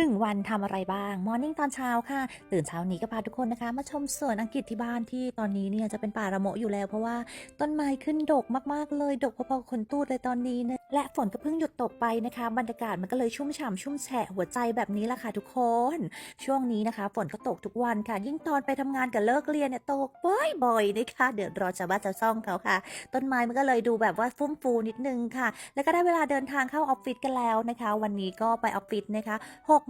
1 วันทำอะไรบ้างมอร์นิ่งตอนเช้าค่ะ ตื่นเช้านี้ก็พาทุกคนนะคะ มาชมสวนอังกฤษที่บ้านที่ตอนนี้เนี่ยจะเป็นป่าระโมะอยู่แล้ว เพราะว่าต้นไม้ขึ้นดกมากๆเลย ดกพอๆคนตูดเลยตอนนี้นะและฝนก็เพิ่งหยุดตกไปนะคะ บรรยากาศมันก็เลยชุ่มฉ่ำชุ่มแฉะหัวใจแบบนี้ละค่ะทุกคน ช่วงนี้นะคะ ฝนก็ตกทุกวันค่ะ ยิ่งตอนไปทำงานกับเลิกเรียนเนี่ยตกบ่อยๆนะคะเดี๋ยวรอชาวบ้านชาวช่องเขาค่ะ ต้นไม้มันก็เลยดูแบบว่าฟุ่มฟูนิดนึงค่ะ แล้วก็ได้เวลาเดินทางเข้าออฟฟิศกันแล้วนะคะ วันนี้ก็ไปออฟฟิศนะคะ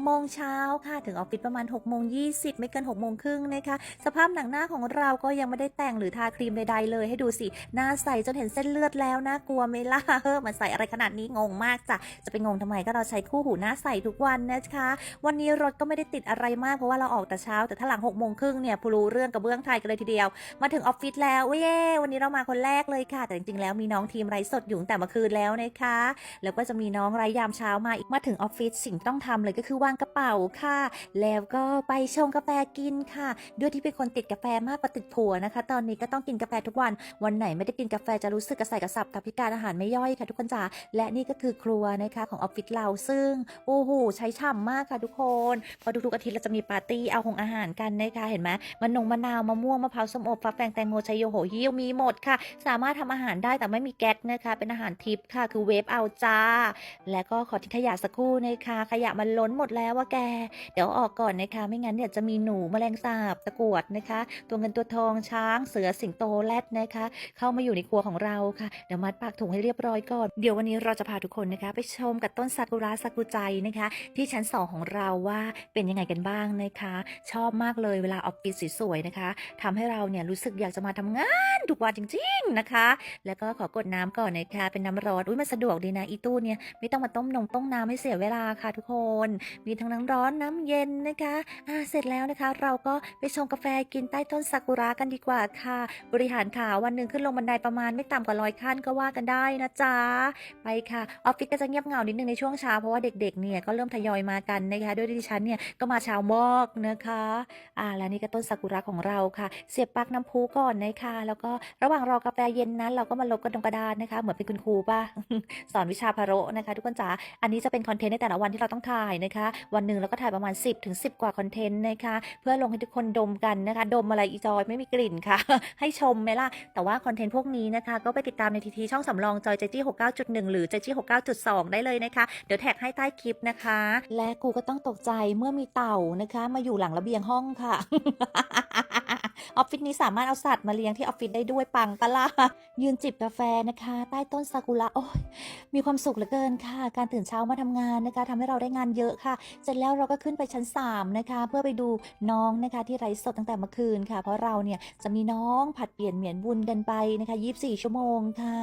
6โมงเช้าค่ะ ถึงออฟฟิศประมาณ6โมง20 ไม่เกิน6โมงครึ่งนะคะ สภาพหนังหน้าของเราก็ยังไม่ได้แต่งหรือทาครีมใดๆเลย ให้ดูสิ หน้าใสจนเห็นเส้นเลือดแล้วน่ากลัวไหม่ล่ะเฮ้อมันใส่อะไรขนาดนี้งงมากจ้ะ จะไปงงทำไมก็เราใช้คู่หูหน้าใสทุกวันนะคะ วันนี้รถก็ไม่ได้ติดอะไรมากเพราะว่าเราออกแต่เช้า แต่ถ้าหลัง6โมงครึ่งเนี่ยผู้รู้เรื่องกับเบื้องไทยกันเลยทีเดียว มาถึงออฟฟิศแล้วเย้วันนี้เรามาคนแรกเลยค่ะ แต่จริงๆแล้วมีน้องทีมไร้สดอยู่ตั้งแต่เมื่อคืนแล้วนะคะ แล้วก็จะมีน้องไร้ยามเช้ามาอีกมาถึงออฟฟิศสิ่งต้องทำเลยก็คือวางกระเป๋าค่ะ แล้วก็ไปชงกาแฟกินค่ะ ด้วยที่เป็นคนติดกาแฟมากกว่าติดผัวนะคะ ตอนนี้ก็ต้องกินกาแฟทุกวัน วันไหนไม่ได้กินกาแฟจะรู้สึกกระใส่กระสับกับพิการอาหารไม่ย่อยค่ะทุกคนจ๋าและนี่ก็คือครัวนะคะของออฟฟิศเราซึ่งโอ้โหใช้ฉ่ำมากค่ะทุกคนพอทุกๆอาทิตย์เราจะมีปาร์ตี้เอาของอาหารกันนะคะเห็นไหมมันนงมะนาวมะม่วงมะพร้าวส้มโอฟักแฟงแตงโมชัยโยโหฮิวมีหมดค่ะ สามารถทำอาหารได้แต่ไม่มีแก๊สนะคะเป็นอาหารทิพย์ค่ะคือเวฟเอาจ้า แล้วก็ขอทิ้งขยะสักครู่นะคะขยะมันล้นหมดแล้วว่าแก เดี๋ยวออกก่อนนะคะ ไม่งั้นเนี่ยจะมีหนูแมลงสาบตะกวดนะคะ ตัวเงินตัวทองช้างเสือสิงโตแรดนะคะ เข้ามาอยู่ในครัวของเราค่ะเดี๋ยวมัดปากถุงให้เรียบร้อยก่อนเดี๋ยววันนี้เราจะพาทุกคนนะคะ ไปชมกับต้นซากุระซากุใจนะคะ ที่ชั้น2ของเราว่าเป็นยังไงกันบ้างนะคะ ชอบมากเลยเวลาออฟฟิศสวยๆนะคะทำให้เราเนี่ยรู้สึกอยากจะมาทำงานทุกวันจริง ๆนะคะ แล้วก็ขอกดน้ำก่อนนะคะเป็นน้ำร้อนอุ้ยมันสะดวกดีนะอีตู้เนี่ยไม่ต้องมาต้มนงต้มน้ำให้เสียเวลาค่ะทุกคนมีทั้งน้ำร้อนน้ำเย็นนะคะอ่าเสร็จแล้วนะคะ เราก็ไปชงกาแฟกินใต้ต้นซากุระกันดีกว่าค่ะ บริหารขาวันหนึ่งขึ้นลงบันไดประมาณไม่ต่ำกว่าร้อยขั้นก็ว่ากันได้นะจ๊ะไปค่ะออฟฟิศก็จะเงียบเหงานิดนึงในช่วงเช้าเพราะว่าเด็กๆเนี่ยก็เริ่มทยอยมากันนะคะด้วยดิฉันเนี่ยก็มาเช้ามากนะคะอ่าแล้วนี่ก็ต้นซากุระของเราค่ะ เสียบปลั๊กน้ำพุก่อนนะคะแล้วก็ระหว่างรอกาแฟเย็นนั้นเราก็มาลบกระดงกระดานนะคะ เหมือนเป็นคุณครูป่ะสอนวิชาพาโรนะคะ ทุกคนจ๋าอันนี้จะเป็นคอนเทนต์ในแต่ละวันที่เราต้องถ่ายนะคะวันหนึ่งเราก็ถ่ายประมาณ 10ถึง10 กว่าคอนเทนต์นะคะเพื่อลงให้ทุกคนดมกันนะคะ ดมอะไรอีจอยไม่มีกลิ่นค่ะ ให้ชมไหมล่ะ แต่ว่าคอนเทนต์พวกนี้นะคะ ก็ไปติดตามในทีทีช่องสำรองจอยเจจี้69.1หรือเจจี้69.2ได้เลยนะคะ เดี๋ยวแท็กให้ใต้คลิปนะคะ และกูก็ต้องตกใจเมื่อมีเต่านะคะ มาอยู่หลังระเบียงห้องค่ะ ออฟฟิศนี้สามารถเอาสัตว์มาเลี้ยงที่ออฟฟิศได้ด้วยปังปะล่ะยืนจิบกาแฟนะคะ ใต้ต้นซากุระโอ้ยมีความสุขเหลือเกินค่ะ การตื่นเช้ามาทำงานนะคะทำให้เราได้งานเยอะค่ะ เสร็จแล้วเราก็ขึ้นไปชั้น 3 นะคะ เพื่อไปดูน้องนะคะที่ไร้สดตั้งแต่เมื่อคืนค่ะ เพราะเราเนี่ยจะมีน้องผัดเปลี่ยนเหมียนบุญกันไปนะคะ 24 ชั่วโมงค่ะ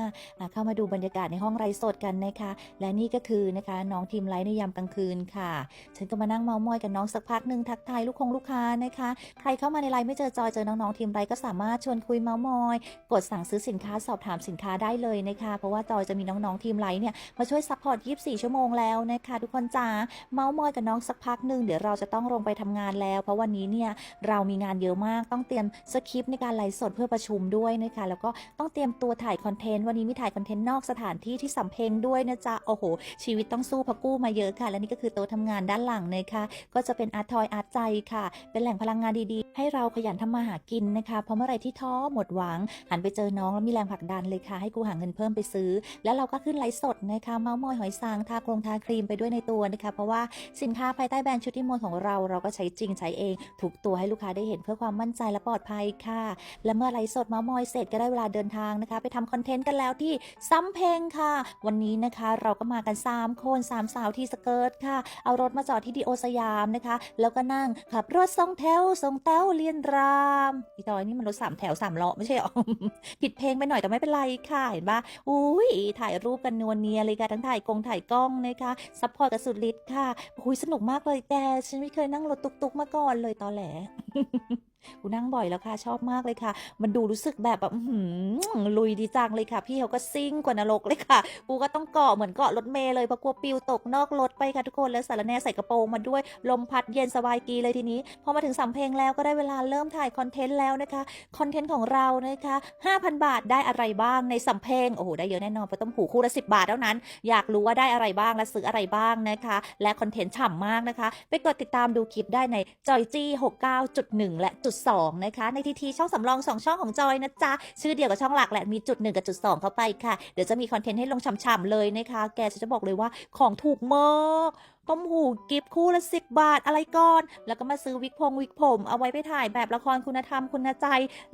เข้ามาดูบรรยากาศในห้องไร้สดกันนะคะ และนี่ก็คือนะคะน้องทีมไลฟ์ในยามกลางคืนค่ะ ฉันก็มานั่งเมามอยกับน้องสักพักหนึ่งทักทายลูกคงลูกค้านะคะ ใครเข้ามาในไลน์ไม่เจอจอยเจอน้องๆทีมไลฟ์ก็สามารถชวนคุยเมามอย กดสั่งซื้อสินค้าสอบถามสินค้าได้เลยนะคะเพราะว่าจอยจะมีน้องๆทีมไลฟ์เนี่ยมาช่วยซัพพอร์ต 24 ชั่วโมงแล้วนะคะทุกคนจ๋าเมามอยกับน้องสักพักหนึ่งเดี๋ยวเราจะต้องลงไปทำงานแล้ว เพราะวันนี้เนี่ยเรามีงานเยอะมากต้องเตรียมสคริปต์ในการไลฟ์สดเพื่อประชุมด้วยนะคะแล้วก็ต้องเตรียมตัวถ่ายคอนเทนต์วันนี้มีถ่ายคอนเทนต์นอกสถานที่ที่สำเพ็งด้วยนะจ๊ะโอ้โห ชีวิตต้องสู้พะกู้มาเยอะค่ะ และนี่ก็คือโต๊ะทำงานด้านหลังนะคะก็จะเป็นอาร์ทอยอาร์ตใจค่ะ เป็นแหล่งพลังงานดีๆ ให้เราขยันทำมาหากินนะคะเพราะเมื่อไรที่ท้อหมดหวัง หันไปเจอน้องแล้วมีแรงผลักดันเลยค่ะ ให้กูหาเงินเพิ่มไปซื้อ แล้วเราก็ขึ้นไลฟ์สดนะคะเมาส์มอยหอยซางทากรงทาครีมไปด้วยในตัวนะคะ เพราะว่าสินค้าภายใต้แบรนด์ชุดที่มนของเราเราก็ใช้จริงใช้เองถูกตัวให้ลูกค้าได้เห็นเพื่อความมั่นใจและปลอดภัยค่ะ และเมื่อไลฟ์สดเมาส์มอยเสร็จก็ได้เวลาเดินทางนะคะ ไปทำคอนเทนต์กันแล้วที่ซ้ำเพลงค่ะ วันนี้นะคะเราก็มากัน 3 คนสามสาวที่สเกิร์ตค่ะ เอารถมาจอดที่ดีโอสยามนะคะ แล้วก็นั่งขับรถสองแถวสองแถวเรียนรามอีตอยนี่มันรถสามแถวสามล้อไม่ใช่หรอผิดเพลงไปหน่อยแต่ไม่เป็นไรค่ะเห็นปะอุ้ยถ่ายรูปกันนวลเนียเลยค่ะทั้งถ่ายกงถ่ายกล้องนะคะซัพพอร์ตกับสุดฤทธิ์ค่ะอุ้ยสนุกมากเลยแกฉันไม่เคยนั่งรถตุกๆมาก่อนเลยตอนแหล กูนั่งบ่อยแล้วค่ะ ชอบมากเลยค่ะ มันดูรู้สึกแบบแบบหือลุยดีจังเลยค่ะ พี่เขาก็ซิ่งกว่านรกเลยค่ะ กูก็ต้องเกาะเหมือนเกาะรถเมล์เลยเพราะกลัวปิวตกนอกรถไปค่ะทุกคนแล้วสารแน่ใส่กระโปรงมาด้วย ลมพัดเย็นสบายกีเลยทีนี้ พอมาถึงสำเพ็งแล้วก็ได้เวลาเริ่มถ่ายคอนเทนต์แล้วนะคะคอนเทนต์ของเรานะคะ5,000 บาทได้อะไรบ้างในสำเพ็งโอ้โหได้เยอะแน่นอนเพราะต้มหูคู่ละ10 บาทเท่านั้น อยากรู้ว่าได้อะไรบ้างและซื้ออะไรบ้างนะคะ และคอนเทนต์ฉ่ำมากนะคะ ไปกดติดตามดูคลิปได้ในจอยจี้69.1 และจุด2 นะคะ ในทีทีช่องสำรอง 2 ช่องของจอยนะจ๊ะ ชื่อเดียวกับช่องหลักแหละ มีจุด 1 กับจุด 2 เข้าไปค่ะ เดี๋ยวจะมีคอนเทนต์ให้ลงฉ่ำๆเลยนะคะ แกจะบอกเลยว่าของถูกมาก ต้มหูกิฟคู่ละ10บบาทอะไรก่อน แล้วก็มาซื้อวิกพงวิกผม เอาไว้ไปถ่ายแบบละครคุณธรรมคุณใจ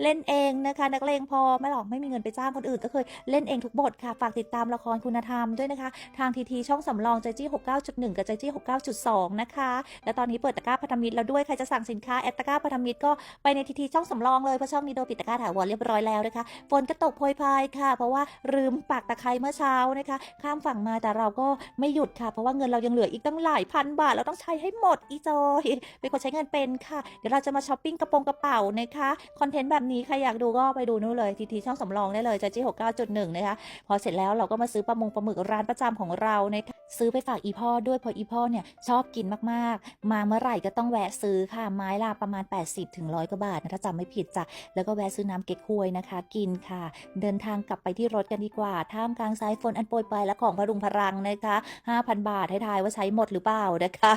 เล่นเองนะคะ นักเลงพอไม่หรอกไม่มีเงินไปจ้างคนอื่น ก็เคยเล่นเองทุกบทค่ะ ฝากติดตามละครคุณธรรมด้วยนะคะ ทางทีทีช่องสำรองใจจี้69.1กับใจจี้69.2นะคะ และตอนนี้เปิดตะกร้าพันธมิตรแล้วด้วยใครจะสั่งสินค้าแอดตะกร้าพันธมิตรก็ไปในทีทีช่องสำรองเลยเพราะช่องนี้โดนปิดตะกร้าถาวรเรียบร้อยแล้วนะคะฝนก็ตกโพยพายค่ะ เพราะว่าลืมปากตะไคร้เมื่อเช้านะคะ ข้ามฝั่งมาแต่เราก็ไม่หยุดค่ะ เพราะว่าเงินเรายังเหลืออีกตั้งหลายพันบาท เราต้องใช้ให้หมดอีจอยเป็นคนใช้เงินเป็นค่ะ เดี๋ยวเราจะมาช้อปปิ้งกระโปรงกระเป๋านะคะคอนเทนต์แบบนี้ใครอยากดูก็ไปดูนู่นเลยทีทีช่องสำรองได้เลยใจจี้าจุดหนึ่งนะคะพอเสร็จแล้วเราก็มาซื้อปลามงปลาหมึกร้านประจำของเรานะคะ ซื้อไปฝากอีพ่อด้วยเพราะอีพ่อเนี่ยชอบกินมากๆ มาเมื่อไหร่ก็ต้องแวะซื้อค่ะไม้ละประมาณ 80ถึง100กว่าบาทนะถ้าจำไม่ผิดจ้ะแล้วก็แวะซื้อน้ำเก๊กฮวยนะคะ กินค่ะ เดินทางกลับไปที่รถกันดีกว่า ท่ามกลางสายฝนอันโปรยปลายและของพรุงพรังนะคะ5,000 บาทให้ทายว่าใช้หมดหรือเปล่านะคะ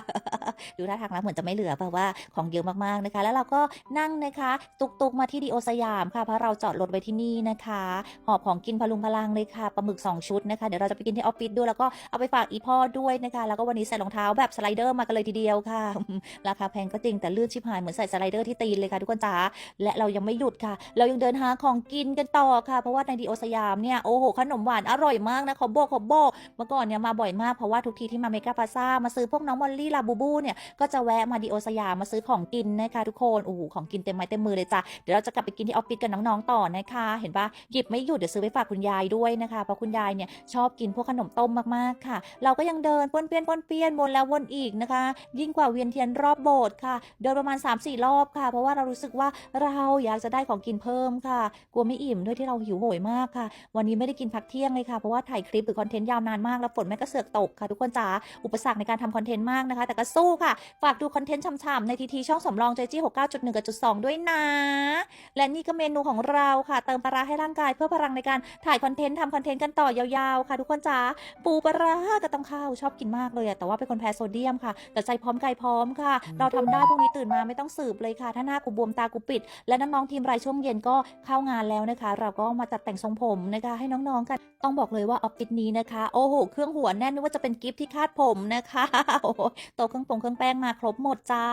ดูท่าทางแล้วเหมือนจะไม่เหลือเพราะว่าของเยอะมากๆนะคะ แล้วเราก็นั่งนะคะตุกตุกมาที่ดีโอสยามค่ะเพราะเราจอดรถไว้ที่นี่นะคะหอบของกินพลุงพลังเลยค่ะปลาหมึก2ชุดนะคะเดี๋ยวเราจะไปกินที่ออฟฟิศด้วยแล้วก็เอาไปฝากอีพ่อด้วยนะคะ แล้วก็วันนี้ใส่รองเท้าแบบสไลเดอร์มากันเลยทีเดียวค่ะ ราคาแพงก็จริงแต่ลื่นชิบหายเหมือนใส่สไลเดอร์ที่ตีนเลยค่ะทุกคนจ๋า และเรายังไม่หยุดค่ะ เรายังเดินหาของกินกันต่อค่ะ เพราะว่าในดีโอสยามเนี่ย โอ้โห ขนมหวานอร่อยมากนะขอบอกขอบอกเมื่อก่อนเนี่ยมาบ่อยมากเพราะว่าทุกทีที่มาเมกาพาซ่ามาซื้อพวกน้องมอลลี่ลาบูบูเนี่ย ก็จะแวะมาดีโอสยามมาซื้อของกินนะคะทุกคน โอ้โห ของกินเต็มไม้เต็มมือเลยจ้ะ เดี๋ยวเราจะกลับไปกินที่ออฟฟิศกับน้องๆต่อนะคะ เห็นปะหยิบไม่หยุดเดี๋ยวซื้อไปฝากคุณยายด้วยนะคะ เพราะคุณยายเนี่ยชอบกินพวกขนมต้มมากๆค่ะเราก็ยังเดินป้วนเปี้ยนป้วนเปี้ยนวนแล้ววนอีกนะคะ ยิ่งกว่าเวียนเทียนรอบโบสถ์ค่ะ เดินประมาณ 3-4 รอบค่ะ เพราะว่าเรารู้สึกว่าเราอยากจะได้ของกินเพิ่มค่ะ กลัวไม่อิ่มด้วยที่เราหิวโหยมากค่ะ วันนี้ไม่ได้กินพักเที่ยงเลยค่ะ เพราะว่าถ่ายคลิปหรือคอนเทนต์ยาวนานมากแล้วฝนแม่ก็เสือกตกค่ะทุกคนจ๋า อุปสรรคในการทำคอนเทนต์มากนะคะ แต่ก็สู้ค่ะ ฝากดูคอนเทนต์ช่ำๆในทีทีช่องสำรองเจจี้69.1กับจุด2ด้วยนะ และนี่ก็เมนูของเราค่ะ เติมปลาให้ร่างกายเพื่อพลังในการถ่ายคอนเทนต์ทำคอนเทนต์กันต่อยาวๆ ค่ะ ทุกคนจ๋าปูปลาร้ากับตำข้าวชอบกินมากเลยอะแต่ว่าเป็นคนแพ้โซเดียมค่ะ แต่ใจพร้อมกายพร้อมค่ะ เราทำได้พรุ่งนี้ตื่นมาไม่ต้องสืบเลยค่ะ ถ้าหน้ากูบวมตากูปิด และน้องๆทีมรายช่วงเย็นก็เข้างานแล้วนะคะ เราก็มาจัดแต่งทรงผมนะคะ ให้น้องๆกันต้องบอกเลยว่าออฟฟิศนี้นะคะ โอ้โห เครื่องหัวแน่นนึกว่าจะเป็นกิฟต์ที่คาดผมนะคะโอ้โหโตะเครื่องปงเครื่องแป้งมาครบหมดจ้า